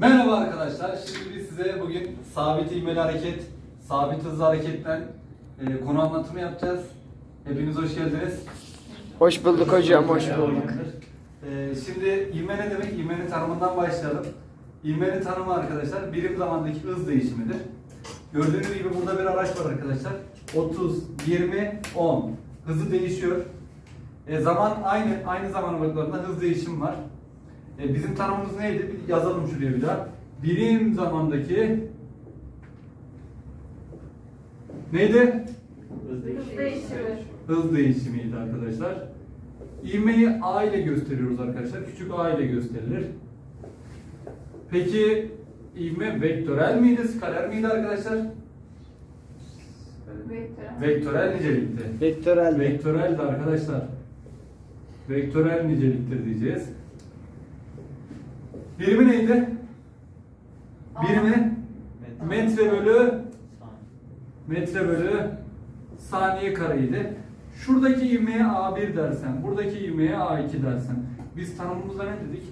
Merhaba arkadaşlar. Şimdi biz size bugün sabit ivmeli hareket, sabit hızlı hareketten e, konu anlatımı yapacağız. Hepiniz hoş geldiniz. Hoş bulduk hocam, hoş bulduk. E, şimdi ivme ne demek? İvmenin tanımından başlayalım. İvmenin tanımı arkadaşlar birim zamandaki hız değişimidir. Gördüğünüz gibi burada bir araç var arkadaşlar. 30, 20, 10. Hızı değişiyor. E, zaman aynı, aynı zaman aralıklarında hız değişimi var. E, bizim tanımımız neydi? Bir yazalım şuraya bir daha. Birim zamandaki neydi? Hız değişimi. Hız değişimiydi arkadaşlar. İvmeyi A ile gösteriyoruz arkadaşlar. Küçük A ile gösterilir. Peki ivme vektörel miydi, skaler miydi arkadaşlar? Vektör. Vektörel nicelikti. Vektörel mi? Vektöreldi arkadaşlar. Vektörel niceliktir diyeceğiz. Birimi neydi? Birimi metre bölü metre bölü saniye kareydi. Şuradaki ivmeye A1 dersen, buradaki ivmeye A2 dersen. Biz tanımımızda ne dedik?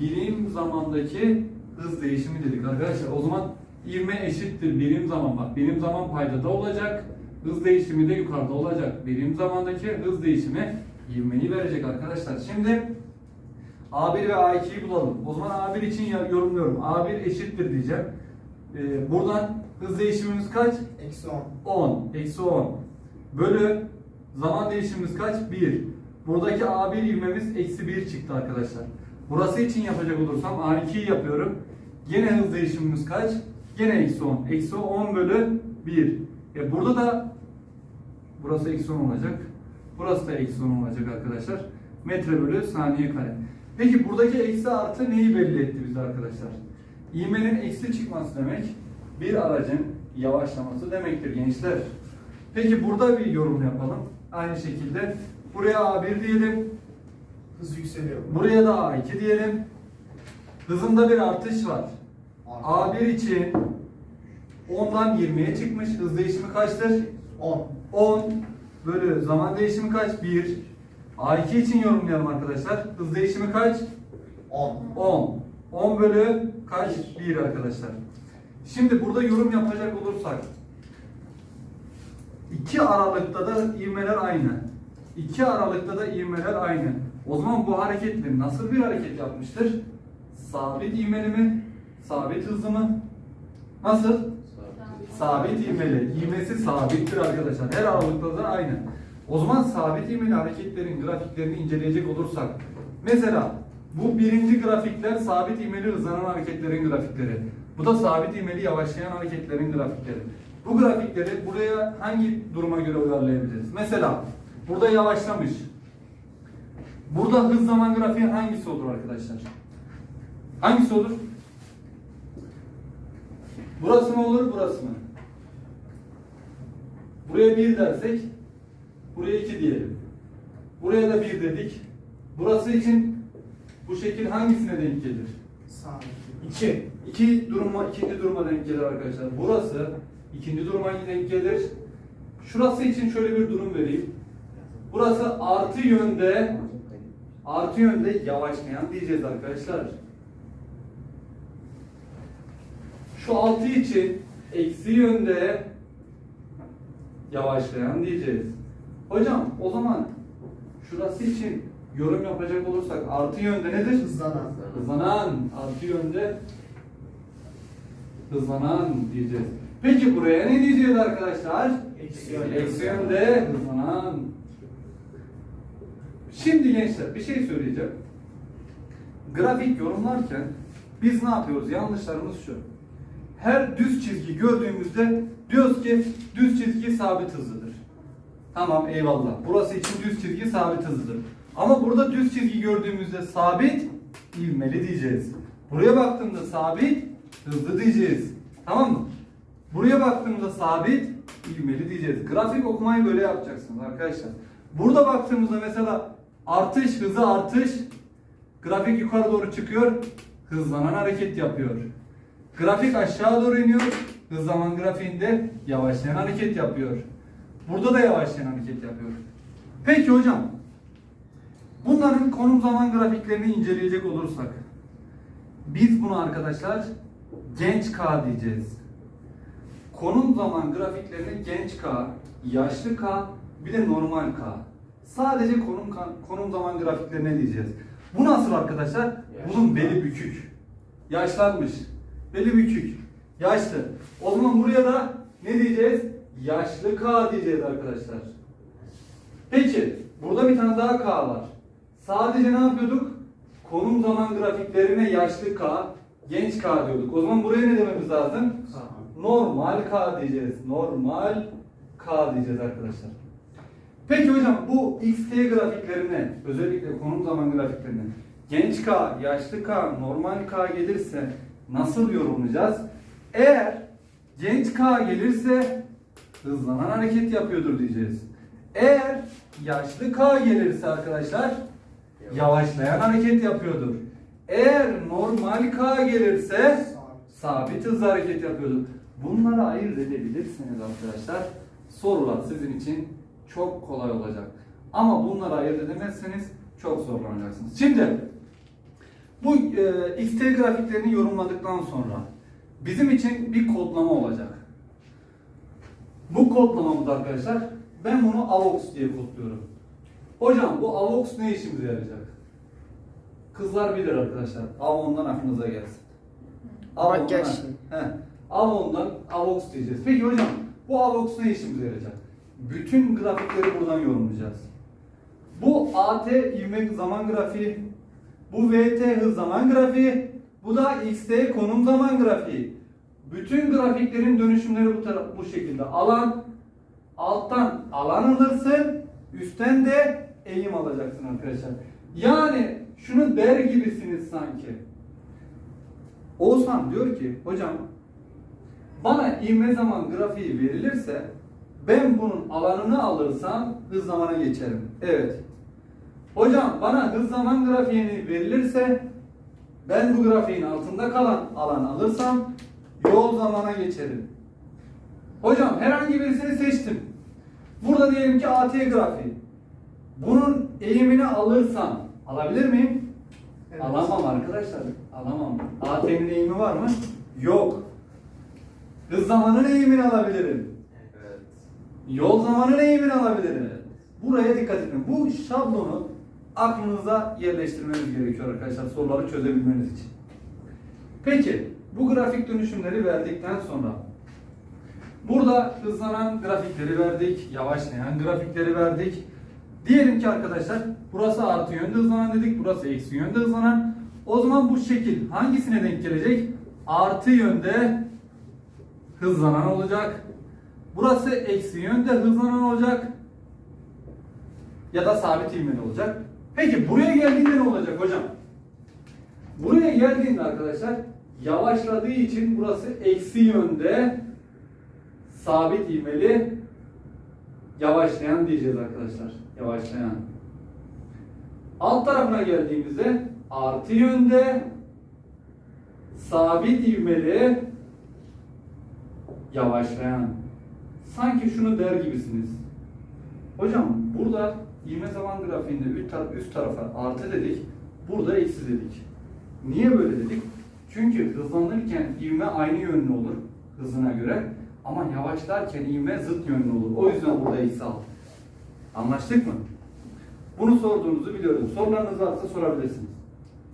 Birim zamandaki hız değişimi dedik arkadaşlar. O zaman ivme eşittir birim zaman bak. Birim zaman paydada olacak. Hız değişimi de yukarıda olacak. Birim zamandaki hız değişimi ivmeyi verecek arkadaşlar. Şimdi A1 ve A2'yi bulalım. O zaman A1 için yorumluyorum. A1 eşittir diyeceğim. Ee, buradan hız değişimimiz kaç? Eksi 10. 10. Eksi 10. Bölü zaman değişimimiz kaç? 1. Buradaki A1 ivmemiz eksi 1 çıktı arkadaşlar. Burası için yapacak olursam A2'yi yapıyorum. Gene hız değişimimiz kaç? Gene eksi 10. Eksi 10 bölü 1. E burada da burası eksi 10 olacak. Burası da eksi 10 olacak arkadaşlar. Metre bölü saniye kare. Peki buradaki eksi artı neyi belli etti bize arkadaşlar? İğmenin eksi çıkması demek bir aracın yavaşlaması demektir gençler. Peki burada bir yorum yapalım. Aynı şekilde buraya A1 diyelim. Hız yükseliyor. Buraya da A2 diyelim. Hızında bir artış var. A1 için 10'dan 20'ye çıkmış. Hız değişimi kaçtır? 10. 10 bölü zaman değişimi kaç? 1. A2 için yorumlayalım arkadaşlar. Hız değişimi kaç? 10. 10. 10 bölü kaç? 1 arkadaşlar. Şimdi burada yorum yapacak olursak iki aralıkta da ivmeler aynı. İki aralıkta da ivmeler aynı. O zaman bu hareketli nasıl bir hareket yapmıştır? Sabit ivmeli mi? Sabit hızlı mı? Nasıl? Sabit ivmeli. İvmesi sabittir arkadaşlar. Her aralıkta da aynı. O zaman sabit ivmeli hareketlerin grafiklerini inceleyecek olursak mesela bu birinci grafikler sabit ivmeli hızlanan hareketlerin grafikleri. Bu da sabit ivmeli yavaşlayan hareketlerin grafikleri. Bu grafikleri buraya hangi duruma göre uyarlayabiliriz? Mesela burada yavaşlamış. Burada hız zaman grafiği hangisi olur arkadaşlar? Hangisi olur? Burası mı olur, burası mı? Buraya 1 dersek, buraya 2 diyelim. Buraya da 1 dedik. Burası için bu şekil hangisine denk gelir? Sağ. 2. İki duruma, ikinci duruma denk gelir arkadaşlar. Burası ikinci duruma denk gelir. Şurası için şöyle bir durum vereyim. Burası artı yönde artı yönde yavaşlayan diyeceğiz arkadaşlar. Şu altı için eksi yönde yavaşlayan diyeceğiz. Hocam o zaman şurası için yorum yapacak olursak artı yönde nedir? Hızlanan. Hızlanan artı yönde hızlanan diyeceğiz. Peki buraya ne diyeceğiz arkadaşlar? Eksi yönde. Eksi yönde hızlanan. Şimdi gençler bir şey söyleyeceğim. Grafik yorumlarken biz ne yapıyoruz? Yanlışlarımız şu. Her düz çizgi gördüğümüzde diyoruz ki düz çizgi sabit hızlıdır. Tamam eyvallah. Burası için düz çizgi sabit hızlıdır. Ama burada düz çizgi gördüğümüzde sabit ivmeli diyeceğiz. Buraya baktığımda sabit hızlı diyeceğiz. Tamam mı? Buraya baktığımda sabit ivmeli diyeceğiz. Grafik okumayı böyle yapacaksınız arkadaşlar. Burada baktığımızda mesela artış, hızı artış. Grafik yukarı doğru çıkıyor. Hızlanan hareket yapıyor. Grafik aşağı doğru iniyor. Hız zaman grafiğinde yavaşlayan hareket yapıyor. Burada da yavaşlayan hareket yapıyor. Peki hocam. Bunların konum zaman grafiklerini inceleyecek olursak Biz bunu arkadaşlar genç K diyeceğiz. Konum zaman grafiklerine genç K, yaşlı K, bir de normal K. Sadece konum konum zaman grafiklerine diyeceğiz. Bu nasıl arkadaşlar? Bunun beli bükük. Yaşlanmış. Beli bükük. Yaşlı. O zaman buraya da ne diyeceğiz? Yaşlı K diyeceğiz arkadaşlar. Peki, burada bir tane daha K var. Sadece ne yapıyorduk? Konum zaman grafiklerine yaşlı K, genç K diyorduk. O zaman buraya ne dememiz lazım? Normal K diyeceğiz. Normal K diyeceğiz arkadaşlar. Peki hocam bu XT grafiklerine, özellikle konum zaman grafiklerine genç K, yaşlı K, normal K gelirse nasıl yorumlayacağız? Eğer genç K gelirse hızlanan hareket yapıyordur diyeceğiz. Eğer yaşlı K gelirse arkadaşlar yavaşlayan hareket yapıyordur. Eğer normal K gelirse sabit hızlı hareket yapıyordur. Bunları ayırt edebilirsiniz arkadaşlar. Sorular sizin için çok kolay olacak. Ama bunları ayırt edemezseniz çok zorlanacaksınız. Şimdi bu e, XT grafiklerini yorumladıktan sonra bizim için bir kodlama olacak. Bu kodlamamız arkadaşlar ben bunu AVOX diye kodluyorum. Hocam bu AVOX ne işimize yarayacak? Kızlar bilir arkadaşlar. Avon'dan aklınıza gelsin. Makyaj. He. Avon'dan AVOX diyeceğiz. Peki hocam bu AVOX ne işimize yarayacak? Bütün grafikleri buradan yorumlayacağız. Bu AT ivme zaman grafiği, bu VT hız zaman grafiği, bu da XT konum zaman grafiği. Bütün grafiklerin dönüşümleri bu taraf bu şekilde. Alan alttan alan alırsın, üstten de eğim alacaksın arkadaşlar. Yani şunu der gibisiniz sanki. Oğuzhan diyor ki hocam bana ivme zaman grafiği verilirse ben bunun alanını alırsam hız zamana geçerim. Evet. Hocam bana hız zaman grafiğini verilirse ben bu grafiğin altında kalan alan alırsam yol zamana geçerim. Hocam herhangi birisini seçtim. Burada diyelim ki AT grafiği. Bunun eğimini alırsam alabilir miyim? Evet. Alamam arkadaşlar. Alamam. AT'nin eğimi var mı? Yok. Hız zamanın eğimini alabilirim. Evet. Yol zamanın eğimini alabilirim. Buraya dikkat edin. Bu şablonu aklınıza yerleştirmeniz gerekiyor arkadaşlar soruları çözebilmeniz için. Peki bu grafik dönüşümleri verdikten sonra burada hızlanan grafikleri verdik, yavaşlayan grafikleri verdik. Diyelim ki arkadaşlar burası artı yönde hızlanan dedik, burası eksi yönde hızlanan. O zaman bu şekil hangisine denk gelecek? Artı yönde hızlanan olacak. Burası eksi yönde hızlanan olacak. Ya da sabit ivmeli olacak. Peki buraya geldiğinde ne olacak hocam? Buraya geldiğinde arkadaşlar yavaşladığı için burası eksi yönde sabit ivmeli yavaşlayan diyeceğiz arkadaşlar. Yavaşlayan. Alt tarafına geldiğimizde artı yönde sabit ivmeli yavaşlayan. Sanki şunu der gibisiniz. Hocam burada ivme zaman grafiğinde üst, tar- üst tarafa artı dedik, burada eksi dedik. Niye böyle dedik? Çünkü hızlanırken ivme aynı yönlü olur hızına göre ama yavaşlarken ivme zıt yönlü olur. O yüzden burada eksi. Anlaştık mı? Bunu sorduğunuzu biliyorum. Sorularınız varsa sorabilirsiniz.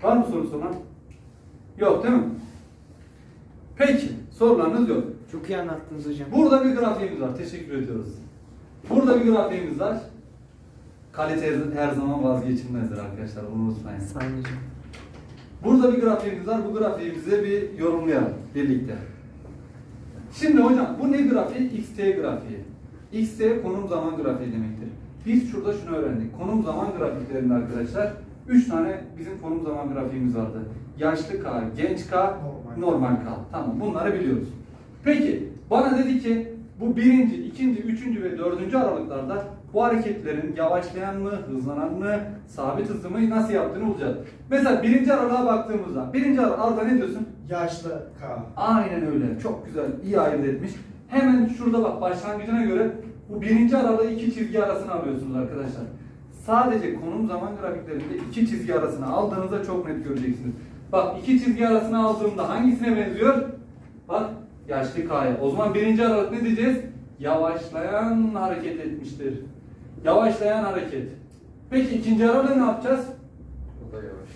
Var mı soru soran? Yok değil mi? Peki, sorularınız yok. Çok iyi anlattınız hocam. Burada bir grafiğimiz var. Teşekkür ediyoruz. Burada bir grafiğimiz var. Kalite her zaman vazgeçilmezdir arkadaşlar. Unutmayın. Sağ olun hocam. Burada bir grafiğimiz var. Bu grafiğimizi bir yorumlayalım birlikte. Şimdi hocam bu ne grafiği? XT grafiği. XT konum zaman grafiği demektir. Biz şurada şunu öğrendik. Konum zaman grafiklerinde arkadaşlar 3 tane bizim konum zaman grafiğimiz vardı. Yaşlı K, genç K, Normal. normal K. Tamam bunları biliyoruz. Peki bana dedi ki bu birinci, ikinci, üçüncü ve dördüncü aralıklarda bu hareketlerin yavaşlayan mı, hızlanan mı, sabit hızlı mı nasıl yaptığını bulacağız. Mesela birinci aralığa baktığımızda, birinci aralığa ne diyorsun? Yaşlı K. Aynen öyle. Çok güzel. iyi ayırt etmiş. Hemen şurada bak başlangıcına göre bu birinci aralığı iki çizgi arasına alıyorsunuz arkadaşlar. Sadece konum zaman grafiklerinde iki çizgi arasına aldığınızda çok net göreceksiniz. Bak iki çizgi arasına aldığımda hangisine benziyor? Bak yaşlı K'ya. O zaman birinci aralık ne diyeceğiz? Yavaşlayan hareket etmiştir. Yavaşlayan hareket. Peki ikinci aralığı ne yapacağız? O da yavaş.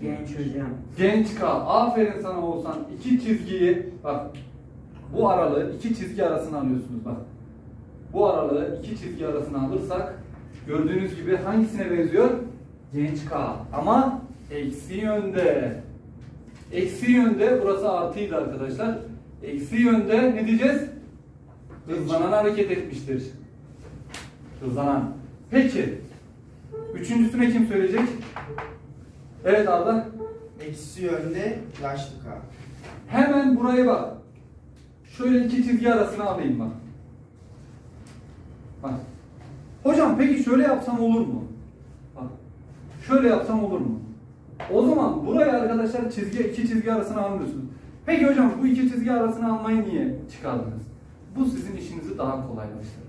Genç hocam. Genç K. Aferin sana olsan iki çizgiyi bak bu aralığı iki çizgi arasına alıyorsunuz bak. Bu aralığı iki çizgi arasına alırsak gördüğünüz gibi hangisine benziyor? Genç K. Ama eksi yönde. Eksi yönde burası artıydı arkadaşlar. Eksi yönde ne diyeceğiz? Hızlanan hareket etmiştir. Hızlanan. Peki. Üçüncüsüne kim söyleyecek? Evet Arda. Eksi yönde yaşlı K. Hemen buraya bak. Şöyle iki çizgi arasına alayım bak. Bak. Hocam peki şöyle yapsam olur mu? Bak. Şöyle yapsam olur mu? O zaman buraya arkadaşlar çizgi iki çizgi arasına almıyorsunuz. Peki hocam bu iki çizgi arasına almayı niye çıkardınız? Bu sizin işinizi daha kolaylaştırır.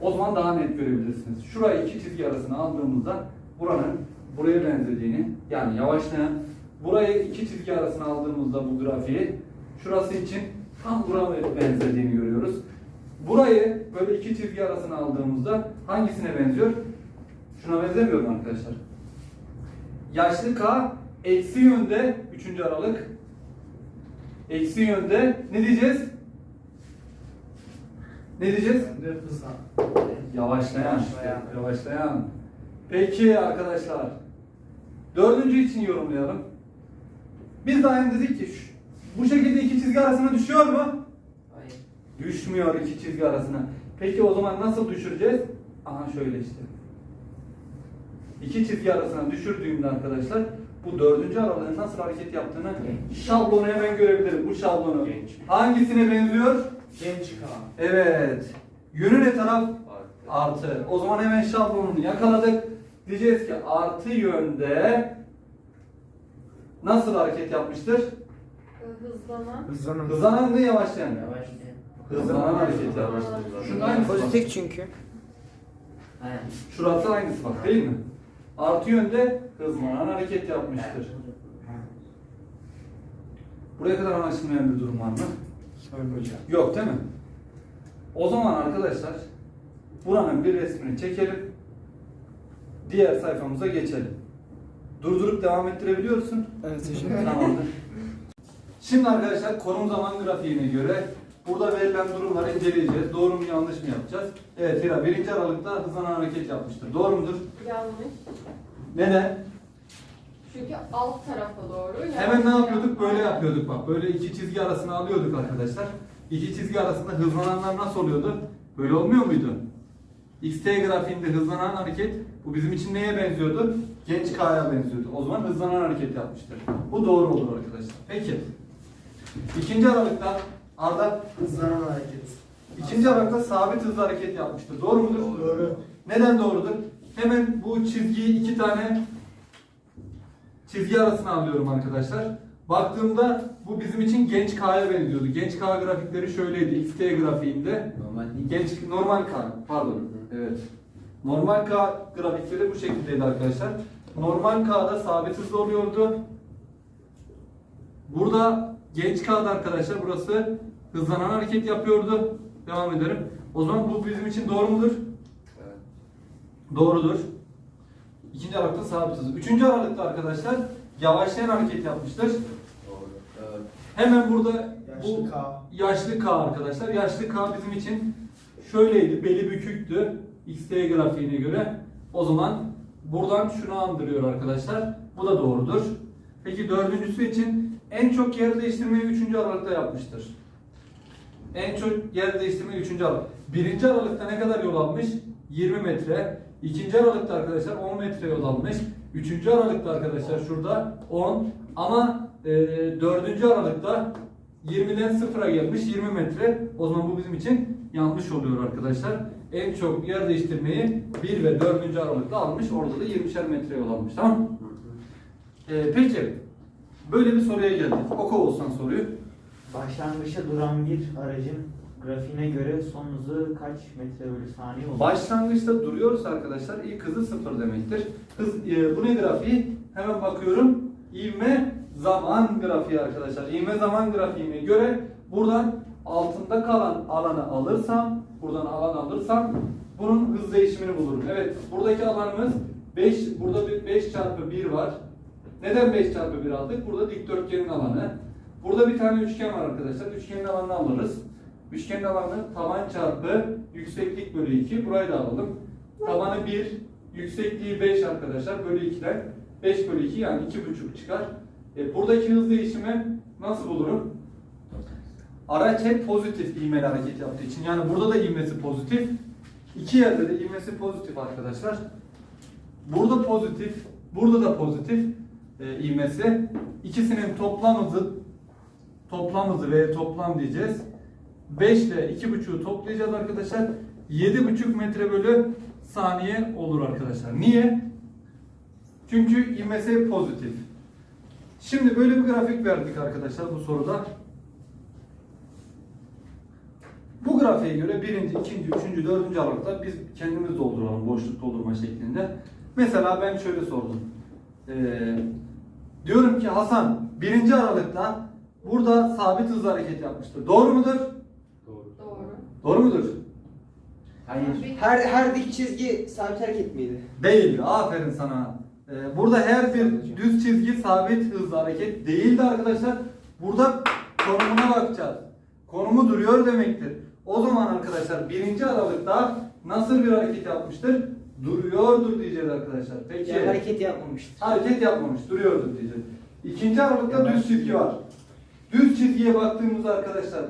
O zaman daha net görebilirsiniz. Şurayı iki çizgi arasına aldığımızda buranın buraya benzediğini yani yavaşlayan burayı iki çizgi arasına aldığımızda bu grafiği şurası için tam buraya benzediğini görüyoruz. Burayı böyle iki çizgi arasına aldığımızda hangisine benziyor? Şuna benzemiyor mu arkadaşlar? Yaşlı K eksi yönde 3. aralık eksi yönde ne diyeceğiz? Ne diyeceğiz? Yönde hızlan. Yavaşlayan. Yavaşlayan. Yavaşlayan. Peki arkadaşlar. Dördüncü için yorumlayalım. Biz daha önce dedik ki bu şekilde iki çizgi arasına düşüyor mu? Hayır. Düşmüyor iki çizgi arasına. Peki o zaman nasıl düşüreceğiz? Aha şöyle işte. İki çizgi arasına düşürdüğümde arkadaşlar bu dördüncü aralığın nasıl hareket yaptığını şablonu hemen görebilirim. Bu şablonu. Genç. Hangisine benziyor? Genç K. Evet. Yönü ne taraf? Artı. Artı. O zaman hemen şablonunu yakaladık. Diyeceğiz ki artı yönde nasıl hareket yapmıştır? Hızlanan. Hızlanan. Hızlanan mı yavaşlayan mı? Yavaşlayan. Hızlanan hareket yapmıştır. Şunun aynısı bak. Pozitif çünkü. Aynen. Şurası aynısı bak değil mi? Artı yönde hızlanan hareket yapmıştır. Buraya kadar anlaşılmayan bir durum var mı? Hocam. Yok değil mi? O zaman arkadaşlar buranın bir resmini çekelim. Diğer sayfamıza geçelim. Durdurup devam ettirebiliyorsun. Evet hocam. Tamamdır. Şimdi arkadaşlar konum zaman grafiğine göre burada verilen durumları inceleyeceğiz. Doğru mu yanlış mı yapacağız? Evet Hira birinci aralıkta hızlanan hareket yapmıştır. Doğru mudur? Yanlış. Neden? Çünkü alt tarafa doğru. Hemen ne yapıyorduk? Böyle yapıyorduk bak. Böyle iki çizgi arasına alıyorduk arkadaşlar. İki çizgi arasında hızlananlar nasıl oluyordu? Böyle olmuyor muydu? XT grafiğinde hızlanan hareket bu bizim için neye benziyordu? Genç K'ya benziyordu. O zaman hızlanan hareket yapmıştır. Bu doğru olur arkadaşlar. Peki. İkinci aralıkta Arda Hızlanan hareket. ikinci aralıkta sabit hızlı hareket yapmıştır. Doğru mudur? Doğru. Neden doğrudur? Hemen bu çizgiyi iki tane çizgi arasına alıyorum arkadaşlar. Baktığımda bu bizim için genç K'ya benziyordu. Genç K grafikleri şöyleydi. XT grafiğinde. Normal değil. Genç normal K pardon. Evet. Normal K grafikleri bu şekildeydi arkadaşlar. Normal K'da sabit hızlı oluyordu. Burada genç K'da arkadaşlar burası hızlanan hareket yapıyordu. Devam ederim. O zaman bu bizim için doğru mudur? Evet. Doğrudur. İkinci aralıkta sabit hız. Üçüncü aralıkta arkadaşlar yavaşlayan hareket yapmıştır. Doğru. Evet. Hemen burada Yaşlı bu K. yaşlı K arkadaşlar. Yaşlı K bizim için şöyleydi. Beli büküktü. XT grafiğine göre. O zaman buradan şunu andırıyor arkadaşlar. Bu da doğrudur. Peki dördüncüsü için en çok yer değiştirmeyi üçüncü aralıkta yapmıştır. En çok yer değiştirmeyi üçüncü aralık. Birinci aralıkta ne kadar yol almış? 20 metre. İkinci aralıkta arkadaşlar 10 metre yol almış. Üçüncü aralıkta arkadaşlar şurada 10. Ama e, dördüncü aralıkta 20'den sıfıra gelmiş 20 metre. O zaman bu bizim için yanlış oluyor arkadaşlar. En çok yer değiştirmeyi 1 ve 4. aralıkta almış. Orada da 20'şer metre yol almış. Tamam mı? E, peki. Böyle bir soruya geldik. Oku olsan soruyu. Başlangıçta duran bir aracın grafiğine göre son hızı kaç metre bölü saniye olur? Başlangıçta duruyorsa arkadaşlar ilk hızı sıfır demektir. Hız, e, bu ne grafiği? Hemen bakıyorum. ivme zaman grafiği arkadaşlar. İvme zaman grafiğine göre buradan altında kalan alanı alırsam, buradan alan alırsam bunun hız değişimini bulurum. Evet, buradaki alanımız 5, burada bir 5 çarpı 1 var. Neden 5 çarpı 1 aldık? Burada dikdörtgenin alanı. Burada bir tane üçgen var arkadaşlar. Üçgenin alanını alırız. Üçgenin alanı taban çarpı yükseklik bölü 2. Burayı da alalım. Tabanı 1, yüksekliği 5 arkadaşlar. Bölü 2'den 5 bölü 2 yani 2,5 çıkar. E, buradaki hız değişimi nasıl bulurum? Araç hep pozitif ivmeli hareket yaptığı için. Yani burada da ivmesi pozitif. İki yerde de ivmesi pozitif arkadaşlar. Burada pozitif, burada da pozitif e, ivmesi. İkisinin toplam hızı toplam hızı ve toplam diyeceğiz. 5 ile 2,5'u toplayacağız arkadaşlar. 7,5 metre bölü saniye olur arkadaşlar. Niye? Çünkü ivmesi pozitif. Şimdi böyle bir grafik verdik arkadaşlar bu soruda. Bu grafiğe göre birinci, ikinci, üçüncü, dördüncü aralıkta biz kendimiz dolduralım boşluk doldurma şeklinde. Mesela ben şöyle sordum. Ee, diyorum ki Hasan birinci aralıkta burada sabit hızla hareket yapmıştır. Doğru mudur? Doğru. Mudur? Hayır. Her her dik çizgi sabit hareket miydi? Değil. Aferin sana. Ee, burada her bir düz çizgi sabit hızla hareket değildi arkadaşlar. Burada konumuna bakacağız. Konumu duruyor demektir. O zaman arkadaşlar birinci aralıkta nasıl bir hareket yapmıştır? Duruyordur diyeceğiz arkadaşlar. Peki. Yani hareket yapmamıştır. Hareket yapmamış, duruyordur diyeceğiz. İkinci aralıkta düz çizgi var. Düz çizgiye baktığımızda arkadaşlar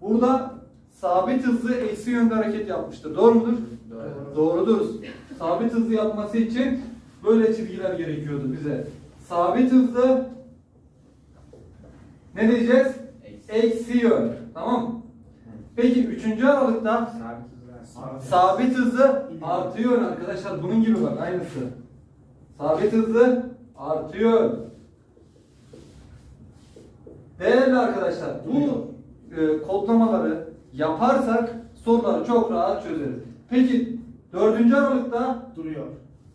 burada sabit hızlı eksi yönde hareket yapmıştır. Doğru mudur? Doğru. Doğrudur. Sabit hızlı yapması için böyle çizgiler gerekiyordu bize. Sabit hızlı ne diyeceğiz? Eksi yön. Tamam mı? Peki 3. aralıkta sabit hızı artı yön arkadaşlar. Bunun gibi bak aynısı. Sabit hızı artıyor. Değerli arkadaşlar bu e, kodlamaları yaparsak soruları çok rahat çözeriz. Peki 4. aralıkta Duruyor.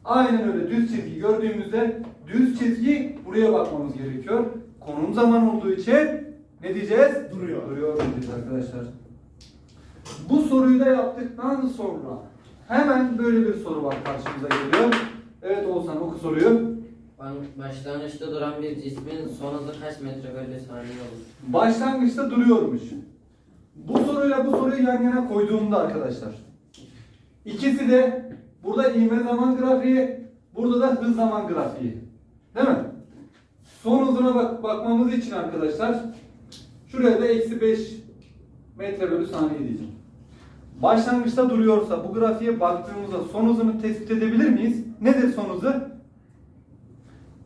Aynen öyle düz çizgi gördüğümüzde düz çizgi buraya bakmamız gerekiyor. Konum zaman olduğu için ne diyeceğiz? Duruyor. Duruyor diyeceğiz arkadaşlar. Bu soruyu da yaptıktan sonra hemen böyle bir soru var karşımıza geliyor. Evet Oğuzhan oku soruyu. Başlangıçta duran bir cismin son hızı kaç metre bölü saniye olur? Başlangıçta duruyormuş. Bu soruyla bu soruyu yan yana koyduğumda arkadaşlar. İkisi de burada ivme zaman grafiği, burada da hız zaman grafiği. Değil mi? Son hızına bak bakmamız için arkadaşlar şuraya da eksi 5 metre bölü saniye diyeceğim. Başlangıçta duruyorsa bu grafiğe baktığımızda son hızını tespit edebilir miyiz? Nedir son hızı?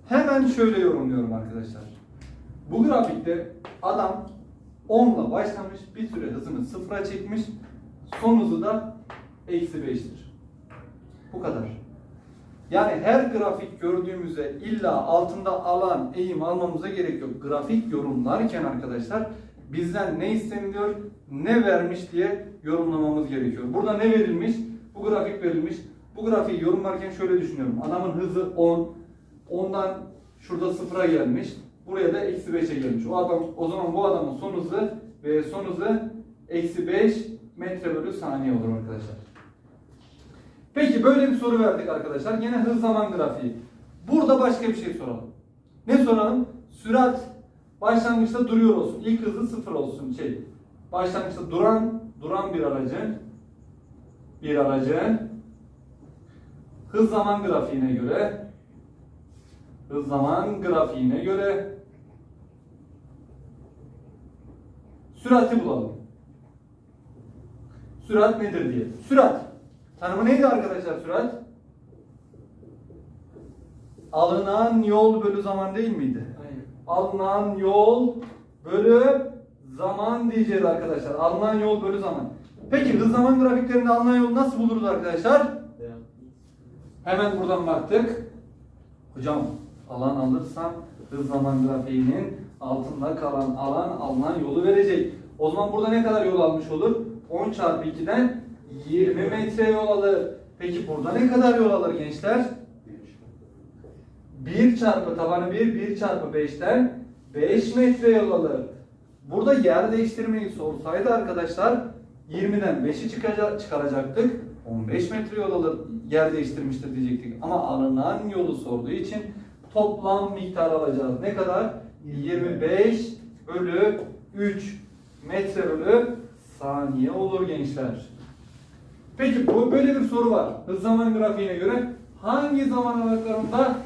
Hemen şöyle yorumluyorum arkadaşlar. Bu grafikte adam 10 ile başlamış, bir süre hızını sıfıra çekmiş, son hızı da eksi 5'tir. Bu kadar. Yani her grafik gördüğümüzde illa altında alan, eğim almamıza gerek yok. Grafik yorumlarken arkadaşlar bizden ne isteniliyor, ne vermiş diye yorumlamamız gerekiyor. Burada ne verilmiş? Bu grafik verilmiş. Bu grafiği yorumlarken şöyle düşünüyorum. Adamın hızı 10, 10'dan şurada sıfıra gelmiş. Buraya da eksi 5'e gelmiş. O adam, o zaman bu adamın son hızı ve son hızı eksi 5 metre bölü saniye olur arkadaşlar. Peki böyle bir soru verdik arkadaşlar. Yine hız zaman grafiği. Burada başka bir şey soralım. Ne soralım? Sürat başlangıçta duruyor olsun. İlk hızı sıfır olsun. Şey, başlangıçta duran duran bir aracın bir aracın hız zaman grafiğine göre hız zaman grafiğine göre sürati bulalım. Sürat nedir diye. Sürat. Tanımı neydi arkadaşlar sürat? Alınan yol bölü zaman değil miydi? Aynen. Alınan yol bölü zaman diyeceğiz arkadaşlar. Alınan yol bölü zaman. Peki hız zaman grafiklerinde alınan yolu nasıl buluruz arkadaşlar? Hemen buradan baktık. Hocam alan alırsam hız zaman grafiğinin altında kalan alan alınan yolu verecek. O zaman burada ne kadar yol almış olur? 10 çarpı 2'den 20 metre yol alır. Peki burada ne kadar yol alır gençler? 1 çarpı tabanı 1, 1 çarpı 5'ten 5 metre yol alır. Burada yer değiştirmeyi sorsaydı arkadaşlar 20'den 5'i çıkaca- çıkaracaktık. 15 metre yol alır, yer değiştirmiştir diyecektik. Ama alınan yolu sorduğu için toplam miktar alacağız. Ne kadar? 25 bölü 3 metre bölü saniye olur gençler. Peki bu böyle bir soru var. Hız zaman grafiğine göre hangi zaman aralıklarında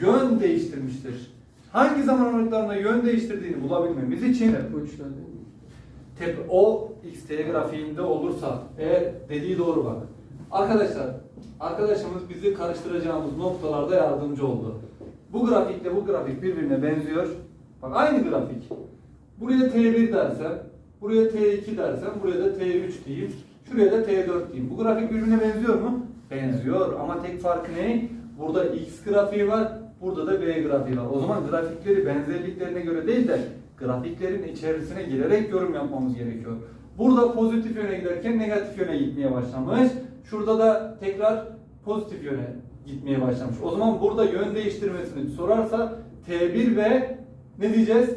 yön değiştirmiştir? Hangi zaman aralıklarında yön değiştirdiğini bulabilmemiz için? Tep o XT grafiğinde olursa eğer dediği doğru bak. Arkadaşlar, arkadaşımız bizi karıştıracağımız noktalarda yardımcı oldu. Bu grafikle bu grafik birbirine benziyor. Bak aynı grafik. Buraya T1 dersem, buraya T2 dersem, buraya da T3 diyeyim. Şuraya da T4 diyeyim. Bu grafik birbirine benziyor mu? Benziyor ama tek farkı ne? Burada X grafiği var, burada da Y grafiği var. O zaman grafikleri benzerliklerine göre değil de grafiklerin içerisine girerek yorum yapmamız gerekiyor. Burada pozitif yöne giderken negatif yöne gitmeye başlamış. Şurada da tekrar pozitif yöne gitmeye başlamış. O zaman burada yön değiştirmesini sorarsa T1 ve ne diyeceğiz?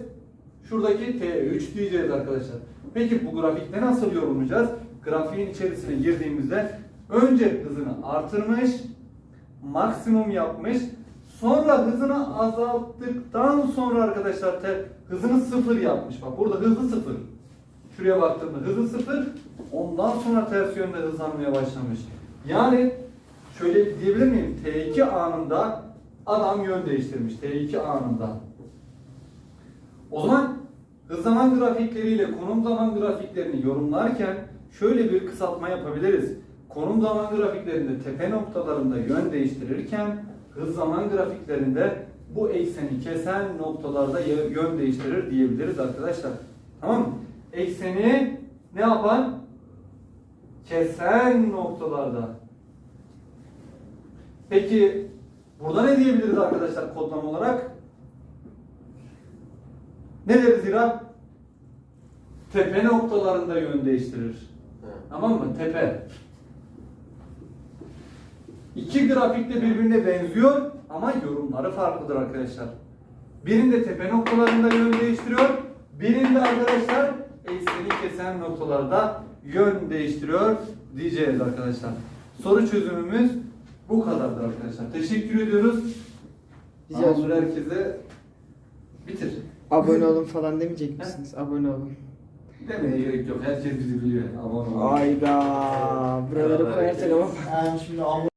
Şuradaki T3 diyeceğiz arkadaşlar. Peki bu grafikte nasıl yorumlayacağız? Grafiğin içerisine girdiğimizde önce hızını artırmış, maksimum yapmış, sonra hızını azalttıktan sonra arkadaşlar te, hızını sıfır yapmış. Bak burada hızı sıfır. Şuraya baktığımda hızı sıfır, ondan sonra ters yönde hızlanmaya başlamış. Yani şöyle diyebilir miyim? T2 anında adam yön değiştirmiş. T2 anında. O zaman hız zaman grafikleriyle konum zaman grafiklerini yorumlarken şöyle bir kısaltma yapabiliriz. Konum zaman grafiklerinde tepe noktalarında yön değiştirirken hız zaman grafiklerinde bu ekseni kesen noktalarda yön değiştirir diyebiliriz arkadaşlar. Tamam mı? Ekseni ne yapan? Kesen noktalarda. Peki burada ne diyebiliriz arkadaşlar kodlama olarak? Ne deriz İra? Tepe noktalarında yön değiştirir. Evet. Tamam mı? Tepe. İki grafik de birbirine benziyor ama yorumları farklıdır arkadaşlar. Birinde tepe noktalarında yön değiştiriyor. Birinde arkadaşlar ekseni kesen noktalarda yön değiştiriyor diyeceğiz arkadaşlar. Soru çözümümüz bu kadardır arkadaşlar. Teşekkür ediyoruz. Rica herkese. Bitir. Abone olun falan demeyecek misiniz? Abone olun. Demeye gerek yok. Herkes bizi biliyor. Abone olun. Ayda. Buraları koyarsak ama. Yani şimdi